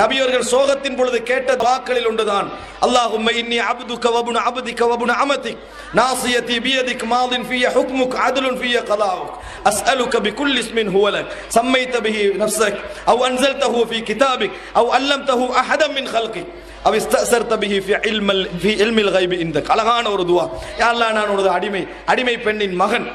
நபியவர்கள் சோகத்தின் பொழுது கேட்ட வாக்களில் ஒன்றுதான். அல்லாஹும் இன்னி அப்து வபுன அபதி வபுன அமதி நாசியதி பியதிக் மாலின் ஃபிய ஹுக்முக் அதுலுன் ஃபிய கலாவுக். அஸ்அலுக பிகுல் இஸ்மின் ஹுவலக் சம்மைத பிஹி நஃப்ஸக். அவ் அன்சல்தஹு ஃபி கிதாபிக். அவ் அல்லம்தஹு அஹதம் மின் ஹல்கி அவ் இஸ்தஸர்த பிஹி ஃபி இல்மல் ஃபி இல்மில் கைபி இந்தக். அழகான ஒரு துவா. யா நான் உனது அடிமை அடிமை பெண்ணின் மகன்.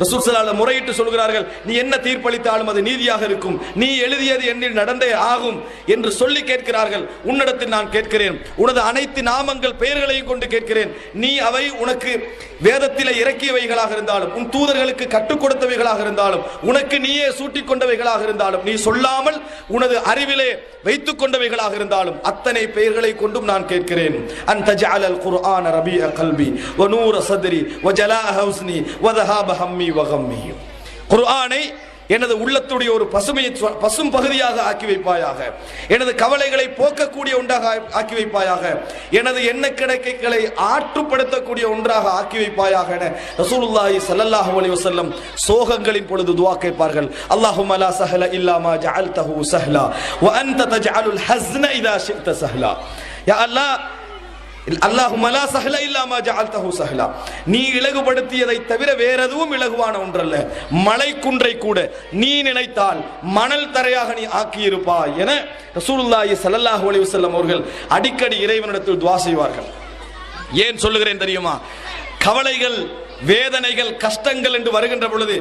ரசூல் சலால முறையிட்டு சொல்கிறார்கள் நீ என்ன தீர்ப்பளித்தாலும் அது நீதியாக இருக்கும். நீ எழுதியது என்னில் நடந்தே ஆகும் என்று சொல்லி கேட்கிறார்கள். உன்னிடத்தில் நான் கேட்கிறேன். உனது அனைத்து நாமங்கள் பெயர்களையும் கொண்டு கேட்கிறேன். நீ அவை உனக்கு வேதத்தில் இறக்கியவைகளாக இருந்தாலும் உன் தூதர்களுக்கு கற்றுக் கொடுத்தவைகளாக இருந்தாலும் உனக்கு நீயே சூட்டிக் கொண்டவைகளாக இருந்தாலும் நீ சொல்லாமல் உனது அறிவிலே வைத்துக் கொண்டவைகளாக இருந்தாலும் அத்தனை பெயர்களை கொண்டும் நான் கேட்கிறேன். அந்த ஜஅலல் குர்ஆன ரபிய கல்பி வ நூர சத்ரி வ ஜலா ஹவுஸ்னி வ தஹாப ஹம்மி வ வகம்மியும் குர்ஆனை எனது உள்ளத்துடைய ஒரு பசுமையை பசும் பகுதியாக ஆக்கி வைப்பாயாக. எனது கவலைகளை போக்கக்கூடிய ஒன்றாக ஆக்கி வைப்பாயாக. எனது எண்ண கிடைக்கைகளை ஆற்றுப்படுத்தக்கூடிய ஒன்றாக ஆக்கி வைப்பாயாக என ரசூலுல்லாஹி சல்லல்லாஹு அலைஹி வஸல்லம் சோகங்களின் பொழுது துஆ கேட்பார்கள். அல்லாஹும்ம லா சஹல இல்லா மா ஜஅல்தஹு சஹலா. வ அன்த தஜஅலுல் ஹஸ்ன இதா ஷி'த சஹலா. யா அல்லாஹ் அல்லாஹுமலா லா இல்லாமா இல்லாம ஜஅல்தஹு சஹலா. நீ இலகுபடுத்தியதை தவிர வேற எதுவும் இலகுவான ஒன்றல்ல. மலை குன்றை கூட நீ நினைத்தால் மணல் தரையாக நீ ஆக்கியிருப்பா என ரசூலுல்லாஹி ஸல்லல்லாஹு அலைஹி வஸல்லம் அவர்கள் அடிக்கடி இறைவனிடத்தில் துவா செய்வார்கள். ஏன் சொல்லுகிறேன் தெரியுமா? கவலைகள் வேதனைகள் கஷ்டங்கள் என்று வருகின்ற பொழுது